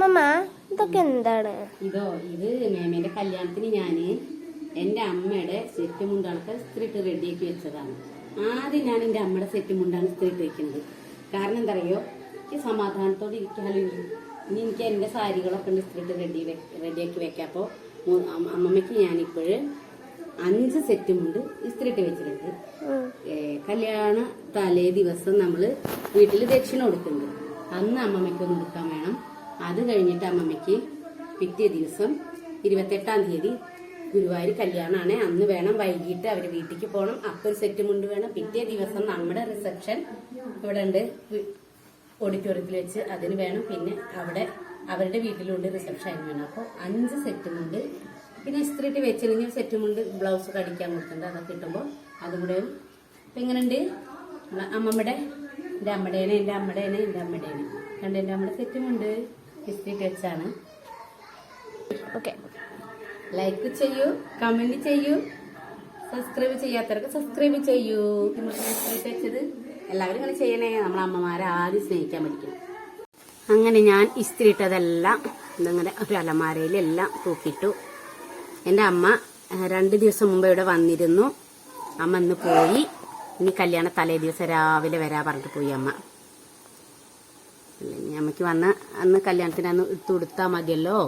അമ്മമ്മ ഇതൊക്കെ എന്താണ്? ഇതോ ഇത് മേമേന്റെ കല്യാണത്തിന് ഞാൻ എന്റെ അമ്മയുടെ സെറ്റ് മുണ്ടാണൊക്കെ സ്ത്രീട്ട് റെഡിയാക്കി വെച്ചതാണ്. ആദ്യം ഞാൻ എന്റെ അമ്മയുടെ സെറ്റ് മുണ്ടാണ് സ്ത്രീട്ട് വെക്കുന്നത്. കാരണം എന്താ അറിയോ എനിക്ക് സമാധാനത്തോടെ ഇരിക്കാലോ ഇനി. എനിക്ക് എന്റെ സാരികളൊക്കെ ഉണ്ട് സ്ത്രീട്ട് റെഡി റെഡിയാക്കി വെക്കാം അപ്പോൾ അമ്മമ്മയ്ക്ക് ഞാനിപ്പോഴ് അഞ്ച് സെറ്റ് മുണ്ട് ഇസ്ത്രീട്ട് വെച്ചിട്ടുണ്ട്. കല്യാണ തലേ ദിവസം നമ്മൾ വീട്ടിൽ ദക്ഷിണ കൊടുക്കുന്നുണ്ട്. അന്ന് അമ്മമ്മയ്ക്ക് ഒന്ന് കൊടുക്കാൻ വേണം. അത് കഴിഞ്ഞിട്ട് അമ്മമ്മയ്ക്ക് പിറ്റേ ദിവസം ഇരുപത്തെട്ടാം തീയതി ഗുരുവായൂർ കല്യാണമാണ് അന്ന് വേണം വൈകിട്ട് അവർ വീട്ടിലേക്ക് പോകണം അപ്പം ഒരു സെറ്റ് മുണ്ട് വേണം. പിറ്റേ ദിവസം നമ്മുടെ റിസപ്ഷൻ ഇവിടെ ഉണ്ട് ഓഡിറ്റോറിയത്തിൽ വെച്ച് അതിന് വേണം. പിന്നെ അവിടെ അവരുടെ വീട്ടിലുണ്ട് റിസപ്ഷൻ വേണം. അപ്പോൾ അഞ്ച് സെറ്റ് മുണ്ട്. പിന്നെ ഇസ്ത്രീട്ട് വെച്ചിരുന്ന സെറ്റ് മുണ്ട് ബ്ലൗസ് കടിക്കാൻ കൊടുത്തിട്ടുണ്ട്. അതൊക്കെ കിട്ടുമ്പോൾ അതും കൂടെ ഇപ്പം എങ്ങനെയുണ്ട്? അമ്മമ്മയുടെ എന്റെ അമ്മടേനെ എന്റെ അമ്മടേനെ എന്റെ അമ്മടേനെ. കണ്ട് എന്റെ അമ്മയുടെ സെറ്റ് മുണ്ട് ടച്ചാണ് ഓക്കെ. ലൈക്ക് ചെയ്യൂ കമന്റ് ചെയ്യൂ സബ്സ്ക്രൈബ് ചെയ്യാത്തവർക്ക് സബ്സ്ക്രൈബ് ചെയ്യൂ. ഹിസ്റ്ററി വെച്ചത് എല്ലാവരും ഇങ്ങനെ ചെയ്യണേ. നമ്മളെ അമ്മമാരെ ആദ്യം സ്നേഹിക്കാൻ പഠിക്കും അങ്ങനെ ഞാൻ ഇസ്തിരിട്ടതെല്ലാം ഇതങ്ങനെ ഒരു അലമാരയിലെല്ലാം തൂക്കിയിട്ടു. എന്റെ അമ്മ രണ്ട് ദിവസം മുമ്പ് ഇവിടെ വന്നിരുന്നു. അമ്മ ഇന്ന് പോയി. ഇനി കല്യാണ തലേ ദിവസം രാവിലെ വരാ പറഞ്ഞിട്ട് പോയി അമ്മ. ഇനി അമ്മയ്ക്ക് വന്ന അന്ന് കല്യാണത്തിന് അന്ന് കൊടുത്താൽ മതിയല്ലോ.